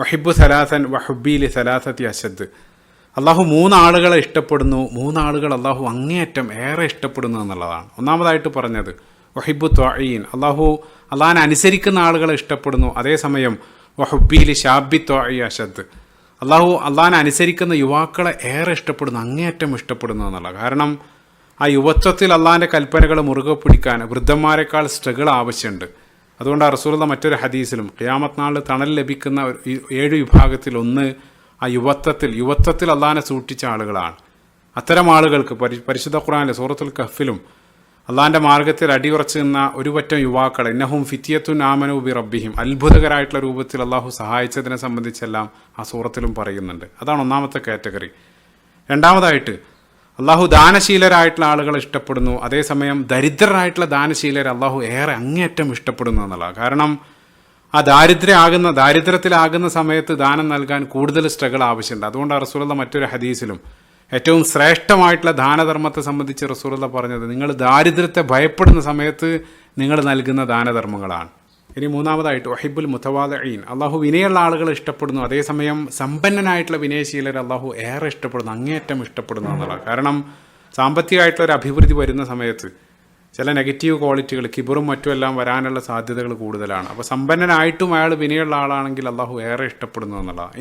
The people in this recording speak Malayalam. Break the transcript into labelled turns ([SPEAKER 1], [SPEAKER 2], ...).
[SPEAKER 1] വഹിബു സലാസൻ വഹുബീലി സലാസത്തി അശദ്. അള്ളാഹു മൂന്നാളുകളെ ഇഷ്ടപ്പെടുന്നു. മൂന്നാളുകൾ അള്ളാഹു അങ്ങേയറ്റം ഏറെ ഇഷ്ടപ്പെടുന്നു എന്നുള്ളതാണ്. ഒന്നാമതായിട്ട് പറഞ്ഞത് വഹിബു ത്വയീൻ അള്ളാഹു അള്ളാഹിനെ അനുസരിക്കുന്ന ആളുകളെ ഇഷ്ടപ്പെടുന്നു. അതേസമയം വഹുബീലി ഷാബി ത്വയി അശദ്. അള്ളാഹു അള്ളാഹിനെ അനുസരിക്കുന്ന യുവാക്കളെ ഏറെ ഇഷ്ടപ്പെടുന്നു അങ്ങേയറ്റം ഇഷ്ടപ്പെടുന്നു എന്നുള്ള. കാരണം ആ യുവത്വത്തിൽ അള്ളാഹിന്റെ കൽപ്പനകൾ മുറുകെ പിടിക്കാൻ വൃദ്ധന്മാരെക്കാൾ സ്ട്രഗിൾ ആവശ്യമുണ്ട്. അതുകൊണ്ട് റസൂലുള്ള മറ്റൊരു ഹദീസിലും ഖിയാമത്ത് നാളിൽ തണൽ ലഭിക്കുന്ന ഏഴ് വിഭാഗത്തിൽ ഒന്ന് ആ യുവത്വത്തിൽ യുവത്വത്തിൽ അള്ളഹാനെ സൂക്ഷിച്ച ആളുകളാണ്. അത്തരം ആളുകൾക്ക് പരി പരിശുദ്ധ ഖുറാനിലെ സൂറത്തുൽ കഫിലും അള്ളാഹാന്റെ മാർഗത്തിൽ അടിയുറച്ച് നിന്ന ഒരു പറ്റം യുവാക്കൾ ഇന്നഹും ഫിത്തിയത്തു ആമനു ബി റബ്ബിഹിം അത്ഭുതകരമായിട്ടുള്ള രൂപത്തിൽ അള്ളാഹു സഹായിച്ചതിനെ സംബന്ധിച്ചെല്ലാം ആ സൂറത്തിലും പറയുന്നുണ്ട്. അതാണ് ഒന്നാമത്തെ കാറ്റഗറി. രണ്ടാമതായിട്ട് അള്ളാഹു ദാനശീലരായിട്ടുള്ള ആളുകളെ ഇഷ്ടപ്പെടുന്നു. അതേസമയം ദരിദ്രരായിട്ടുള്ള ദാനശീലരെ അള്ളാഹു ഏറെ അങ്ങേയറ്റം ഇഷ്ടപ്പെടുന്നു എന്നുള്ളതാണ്. കാരണം ആ ദാരിദ്ര്യമാകുന്ന ദാരിദ്ര്യത്തിലാകുന്ന സമയത്ത് ദാനം നൽകാൻ കൂടുതൽ സ്ട്രഗിൾ ആവശ്യമുണ്ട്. അതുകൊണ്ട് റസൂലുള്ള മറ്റൊരു ഹദീസിലും ഏറ്റവും ശ്രേഷ്ഠമായിട്ടുള്ള ദാനധർമ്മത്തെ സംബന്ധിച്ച് റസൂലുള്ള പറഞ്ഞത് നിങ്ങൾ ദാരിദ്ര്യത്തെ ഭയപ്പെടുന്ന സമയത്ത് നിങ്ങൾ നൽകുന്ന ദാനധർമ്മങ്ങളാണ്. ഇനി മൂന്നാമതായിട്ട് വഹിബുൽ മുത്തവാദീൻ അള്ളാഹു വിനയുള്ള ആളുകൾ ഇഷ്ടപ്പെടുന്നു. അതേസമയം സമ്പന്നനായിട്ടുള്ള വിനയശീലർ അള്ളാഹു ഏറെ ഇഷ്ടപ്പെടുന്നു അങ്ങേയറ്റം ഇഷ്ടപ്പെടുന്നു എന്നുള്ളത് കാരണം സാമ്പത്തികമായിട്ടുള്ള ഒരു അഭിവൃദ്ധി വരുന്ന സമയത്ത് ചില നെഗറ്റീവ് ക്വാളിറ്റികൾ കിബറും മറ്റുമെല്ലാം വരാനുള്ള സാധ്യതകൾ കൂടുതലാണ്. അപ്പോൾ സമ്പന്നനായിട്ടും അയാൾ വിനയുള്ള ആളാണെങ്കിൽ അള്ളാഹു ഏറെ ഇഷ്ടപ്പെടുന്നു എന്നുള്ളതാണ്.